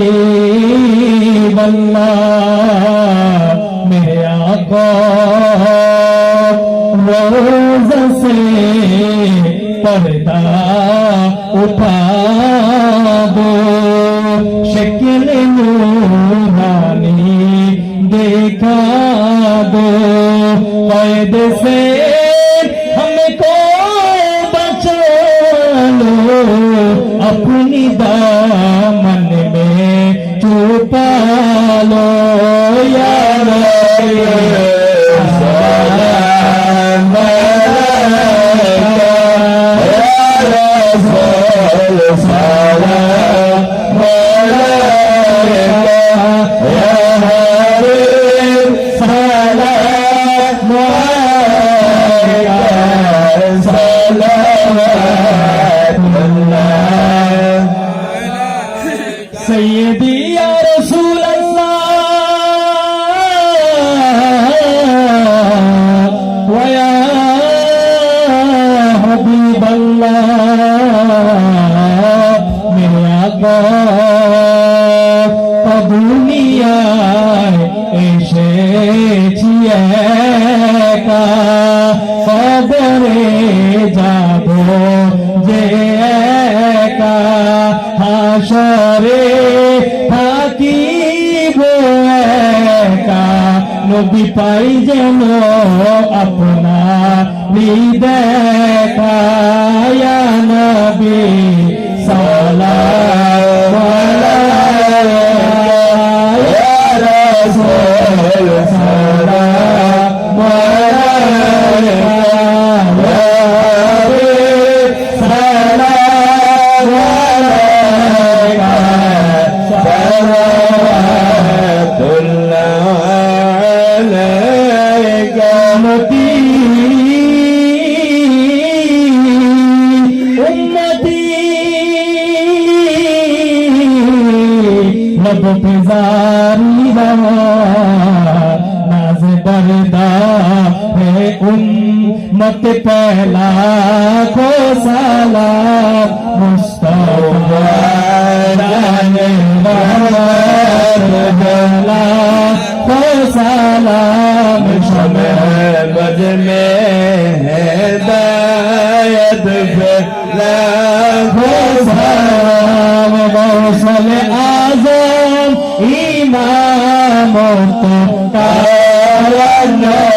हबीब अल्लाह मेरे आका रोज से पर्दा उठा दो शक्ल नूरानी देखा दो कैद से हमको बचा लो अपनी बात সৈয়দি রসুল ওয়া হাবিব আল্লাহ মেরে আকা হাসরে থাকিব একা। নবী পাই যেন আপনার দেখা ইয়া নবী সালাম আলাইকা लब गुजारी रहा नाज बरदा है उम्मत पहला को सलाम मुस्तफा जाने वाला को सलाम शमे बज में हिदायत लाखो सलाम गौसल आजम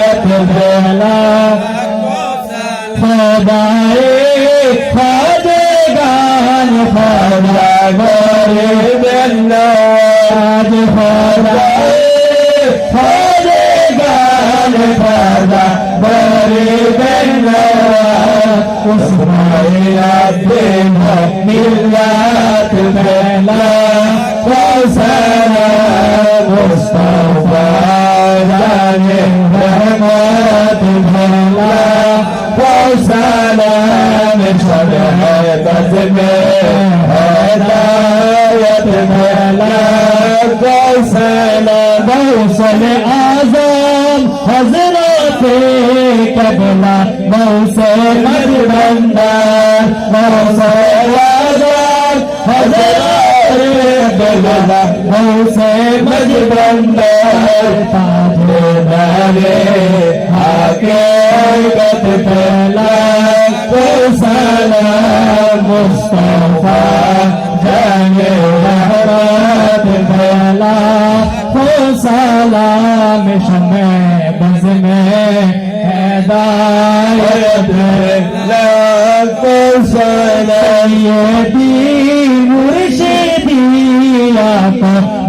آیت بولا خدائے خدگان خدا غریب اللہ خدائے خدگان خدا غریب اللہ اسمائی رب ملت بلا وسلام مصطفیٰ۔ जाने रहमत भला वो सलाम सब है बस में हिदायत भला वो सलाम मौसल आजम हजरत कबला मौसल बंदा मौसल ملا سے مجھ بندر، تاجے بلے حقیقت پھیلا سلام مصطفیٰ جنگ رحمت میں ہدایت پھیلا سلام مرشد মদিনা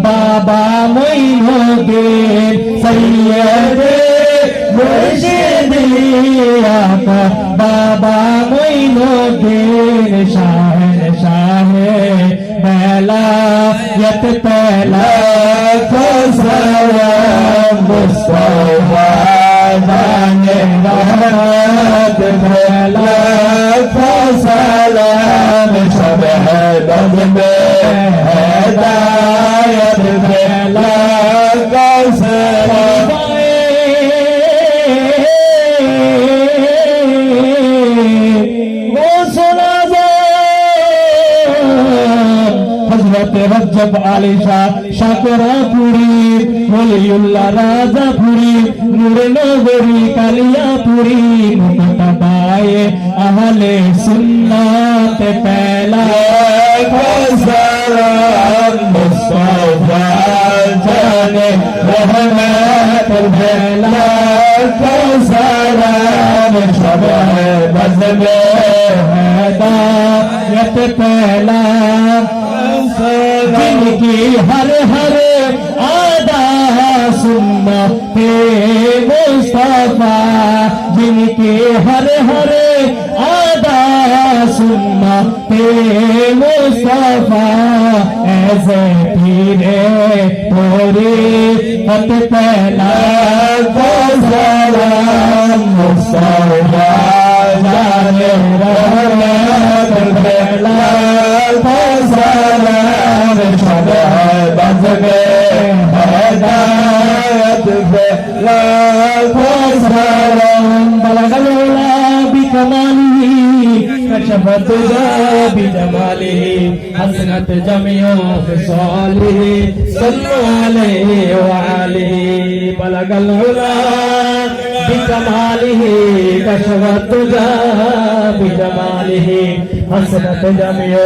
বাবা মঈনুদ্দিন সৈয়দে মুর্শিদিয়া বাবা মঈনুদ্দিন শাহ শাহ বেলা ইয়ত পেলা খসরা মুস্তাফা জানে রহমত ভেলা ফসলাম সবে দমবে রজব আলী শাহ সাকরাপুরি বলিউল্লাহ রাজাপুরি নূরে নগরী কালিয়াপুরি মুতাবায়ে আহলে সুন্নাত পেলা সালাম মুস্তাফা জানে রহমত পেলা شب بزل حیدایت پہلا جن کی ہر ہر آدھا سنت مصطفیٰ جن کی ہر ہر آدھا سنت مصطفیٰ ایسے پیرے پوری پت پہلا کو سلام مصطفى جانب بكماله كشفت بجماله حسنت جميع خصاله صلوا عليه وعليه بلغ العلا بجماله كشف الدجى بجماله حسنت جميع